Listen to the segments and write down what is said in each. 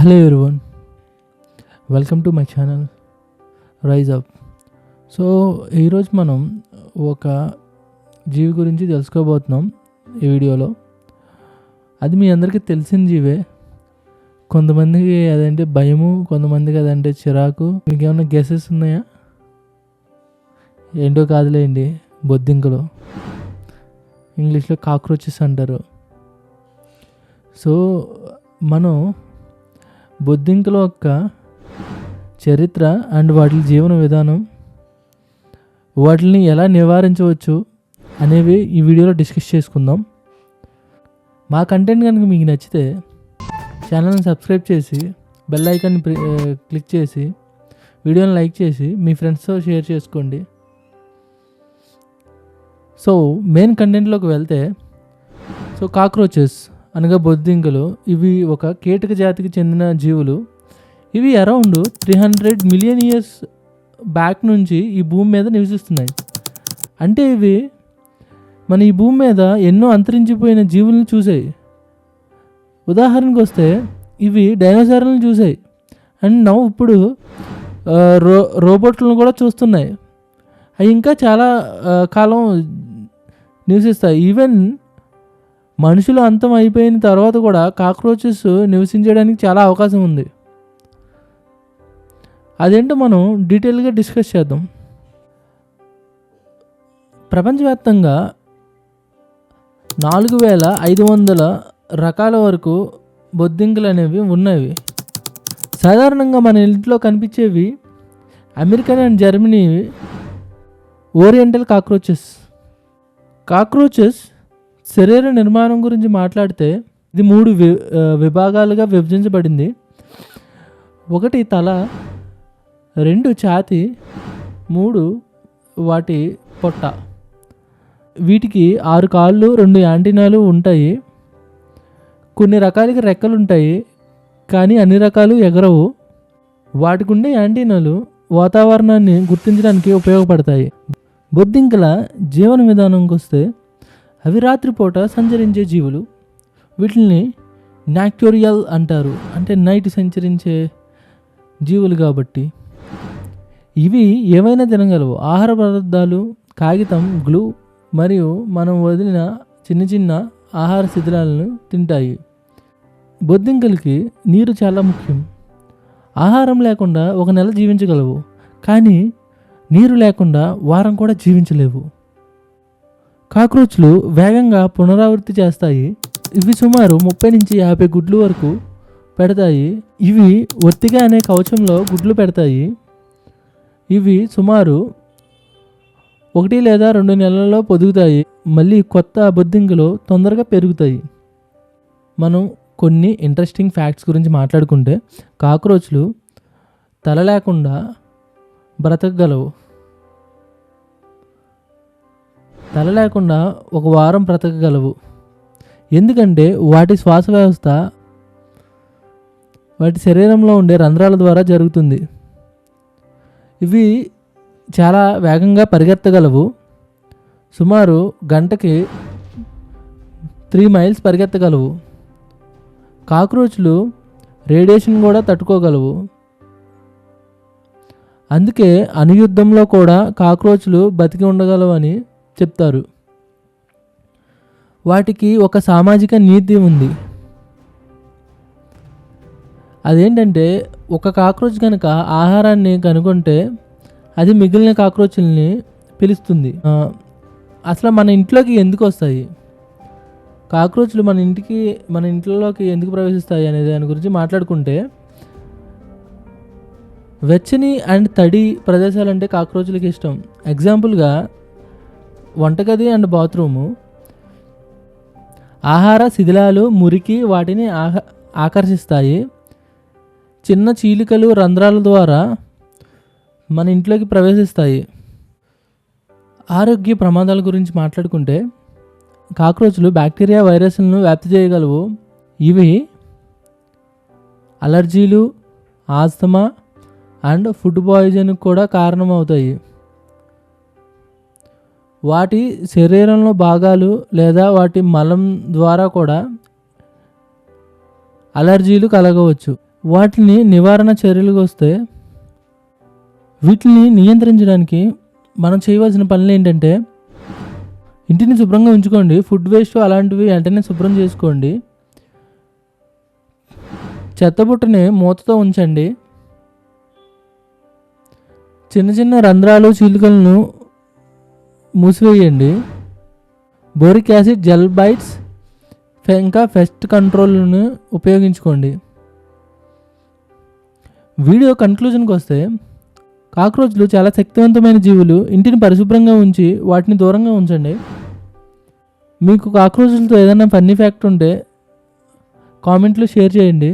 Hello everyone welcome to my channel rise up so ఈరోజు మనం ఒక జీవి గురించి తెలుసుకోబోతున్నాం ఈ వీడియోలో. అది మీ అందరికీ తెలిసిన జీవే. కొంతమందికి అదంటే భయము కొంతమందికి అదంటే చిరాకు. మీకు గెసెస్ ఉన్నాయా? ఏంటో కాదులేండి బొద్దింకలు. ఇంగ్లీష్లో కాక్రోచెస్ అంటారు. సో మనం బొద్దింకల యొక్క చరిత్ర అండ్ వాటి జీవన విధానం వాటిని ఎలా నివారించవచ్చు అనేవి ఈ వీడియోలో డిస్కస్ చేసుకుందాం. మా కంటెంట్ కనుక మీకు నచ్చితే ఛానల్ని సబ్స్క్రైబ్ చేసి బెల్ ఐకాన్ని క్లిక్ చేసి వీడియోని లైక్ చేసి మీ ఫ్రెండ్స్తో షేర్ చేసుకోండి. సో మెయిన్ కంటెంట్లోకి వెళ్తే సో కాక్రోచెస్. అనగా బొద్దింకలు ఇవి ఒక కీటక జాతికి చెందిన జీవులు. ఇవి around three hundred million years back నుంచి ఈ భూమి మీద నివసిస్తున్నాయి. అంటే ఇవి మన ఈ భూమి మీద ఎన్నో అంతరించిపోయిన జీవులను చూసాయి ఉదాహరణకు వస్తే ఇవి డైనోసార్లను చూసాయి అండ్ నవ్వు ఇప్పుడు రో రోబోట్లను కూడా చూస్తున్నాయి. అవి ఇంకా చాలా కాలం నివసిస్తాయి. ఈవెన్ మనుషులు అంతం అయిపోయిన తర్వాత కూడా కాక్రోచెస్ నివసించడానికి చాలా అవకాశం ఉంది. అదేంటో మనం డీటెయిల్గా డిస్కస్ చేద్దాం. ప్రపంచవ్యాప్తంగా నాలుగు వేల ఐదు వందల రకాల వరకు బొద్దింకలు అనేవి ఉన్నవి. సాధారణంగా మన ఇంట్లో కనిపించేవి American and Germany oriental cockroaches. Cockroaches శరీర నిర్మాణం గురించి మాట్లాడితే ఇది మూడు వి విభాగాలుగా విభజించబడింది. ఒకటి తల రెండు ఛాతి మూడు వాటి పొట్ట. వీటికి ఆరు కాళ్ళు రెండు యాంటీనాలు ఉంటాయి. కొన్ని రకాలకి రెక్కలు ఉంటాయి కానీ అన్ని రకాలు ఎగరవు. వాటికి ఉండే యాంటీనాలు వాతావరణాన్ని గుర్తించడానికి ఉపయోగపడతాయి. బొద్దింకల జీవన విధానంకి వస్తే అవి రాత్రిపూట సంచరించే జీవులు. వీటిని నాక్టోరియల్ అంటారు. అంటే నైట్ సంచరించే జీవులు కాబట్టి. ఇవి ఏమైనా తినగలవు. ఆహార పదార్థాలు కాగితం గ్లూ మరియు మనం వదిలిన చిన్న చిన్న ఆహార శిథిలాలను తింటాయి. బొద్దింకలకి నీరు చాలా ముఖ్యం. ఆహారం లేకుండా ఒక నెల జీవించగలవు. కానీ నీరు లేకుండా వారం కూడా జీవించలేవు. కాక్రోచ్లు వేగంగా పునరావృత్తి చేస్తాయి. ఇవి సుమారు ముప్పై నుంచి యాభై గుడ్లు వరకు పెడతాయి. ఇవి ఒత్తిగా అనే కవచంలో గుడ్లు పెడతాయి. ఇవి సుమారు ఒకటి లేదా రెండు నెలల్లో పొదుగుతాయి. మళ్ళీ కొత్త బొద్దింకలు తొందరగా పెరుగుతాయి. మనం కొన్ని ఇంట్రెస్టింగ్ ఫ్యాక్ట్స్ గురించి మాట్లాడుకుంటే కాక్రోచ్లు తల లేకుండా బ్రతకగలవు. తల లేకుండా ఒక వారం బ్రతకగలవు. ఎందుకంటే వాటి శ్వాస వ్యవస్థ వాటి శరీరంలో ఉండే రంధ్రాల ద్వారా జరుగుతుంది. ఇవి చాలా వేగంగా పరిగెత్తగలవు. సుమారు గంటకి త్రీ మైల్స్ పరిగెత్తగలవు. కాక్రోచ్లు రేడియేషన్ కూడా తట్టుకోగలవు. అందుకే అణుయుద్ధంలో కూడా కాక్రోచ్లు బతికి ఉండగలవని చెప్తారు. వాటికి ఒక సామాజిక నీతి ఉంది. అదేంటంటే ఒక కాక్రోచ్ కనుక ఆహారాన్ని కనుగొంటే అది మిగిలిన కాక్రోచ్ల్ని పిలుస్తుంది. అసలు మన ఇంట్లోకి ఎందుకు వస్తాయి? కాక్రోచ్లు మన ఇంటికి మన ఇంట్లోకి ఎందుకు ప్రవేశిస్తాయి అనే దాని గురించి మాట్లాడుకుంటే వెచ్చని అండ్ తడి ప్రదేశాలంటే కాక్రోచ్లకి ఇష్టం. ఎగ్జాంపుల్గా వంటగది అండ్ బాత్రూము. ఆహార శిథిలాలు మురికి వాటిని ఆహ ఆకర్షిస్తాయి. చిన్న చీలికలు రంధ్రాల ద్వారా మన ఇంట్లోకి ప్రవేశిస్తాయి. ఆరోగ్య ప్రమాదాల గురించి మాట్లాడుకుంటే కాక్రోచ్లు బ్యాక్టీరియా వైరస్లను వ్యాప్తి చేయగలవు. ఇవి అలర్జీలు ఆస్తమా అండ్ ఫుడ్ పాయిజన్కి కూడా కారణమవుతాయి. వాటి శరీరంలో భాగాలు లేదా వాటి మలం ద్వారా కూడా అలర్జీలు కలగవచ్చు. వాటిని నివారణ చర్యలకు వస్తే వీటిని నియంత్రించడానికి మనం చేయవలసిన పనులు ఏంటంటే ఇంటిని శుభ్రంగా ఉంచుకోండి. ఫుడ్ వేస్ట్ అలాంటివి వెంటనే శుభ్రం చేసుకోండి. చెత్తబుట్టని మూతతో ఉంచండి. చిన్న చిన్న రంధ్రాలు చీలికలను మూసివేయండి. బోరిక్ యాసిడ్ జెల్ బైట్స్ ఇంకా పెస్ట్ కంట్రోల్ను ఉపయోగించుకోండి. వీడియో కన్క్లూజన్కి వస్తే కాక్రోచ్లు చాలా శక్తివంతమైన జీవులు ఇంటిని పరిశుభ్రంగా ఉంచి వాటిని దూరంగా ఉంచండి. మీకు కాక్రోచ్లతో ఏదైనా ఫన్నీ ఫ్యాక్ట్ ఉంటే కామెంట్లో షేర్ చేయండి.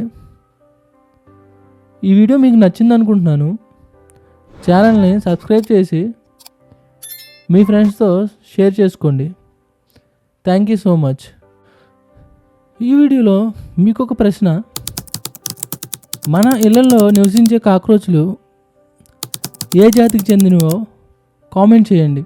ఈ వీడియో మీకు నచ్చింది అనుకుంటున్నాను ఛానల్ని సబ్స్క్రైబ్ చేసి మీ ఫ్రెండ్స్తో షేర్ చేసుకోండి. థ్యాంక్ యూ సో మచ్ ఈ వీడియోలో మీకు ఒక ప్రశ్న. మన ఇళ్ళలో నివసించే కాక్రోచ్లు ఏ జాతికి చెందినవో కామెంట్ చేయండి.